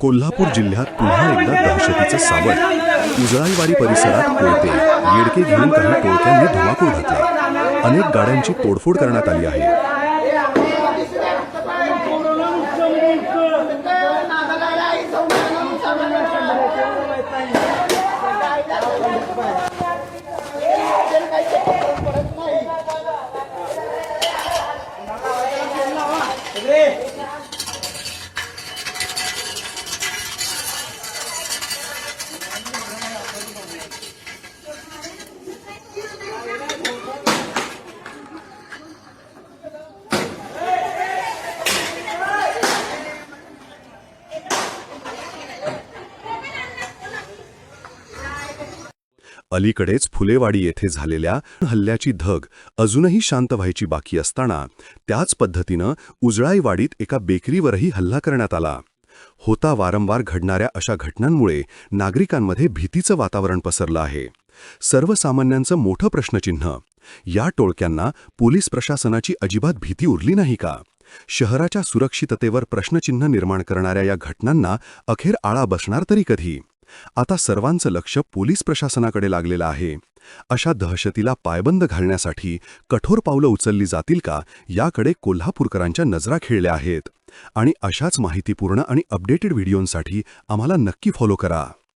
कोल्हापूर जिल्ह्यात पुन्हा एकदा दहशतीचं सावट. उजळाईवाडी परिसरात कोळते येडके घेऊन काही टोळक्यांनी धुमाकूळ घातला. अनेक गाड्यांची तोडफोड करण्यात आली आहे. अलीकडेच फुलेवाडी येथे झालेल्या हल्ल्याची धग अजूनही शांत व्हायची बाकी असताना त्याच पद्धतीनं उजळाईवाडीत एका बेकरीवरही हल्ला करण्यात आला. होता वारंवार घडणाऱ्या अशा घटनांमुळे नागरिकांमध्ये भीतीचं वातावरण पसरलं आहे. सर्वसामान्यांचं मोठं प्रश्नचिन्ह या टोळक्यांना पोलीस प्रशासनाची अजिबात भीती उरली नाही का? शहराच्या सुरक्षिततेवर प्रश्नचिन्ह निर्माण करणाऱ्या या घटनांना अखेर आळा बसणार तरी कधी? आता सर्वांचं लक्ष पोलीस प्रशासनाकडे लागलेलं आहे. अशा दहशतीला पायबंद घालण्यासाठी कठोर पावलं उचलली जातील का याकडे कोल्हापूरकरांच्या नजरा खेळल्या आहेत. आणि अशाच माहितीपूर्ण आणि अपडेटेड व्हिडिओंसाठी आम्हाला नक्की फॉलो करा.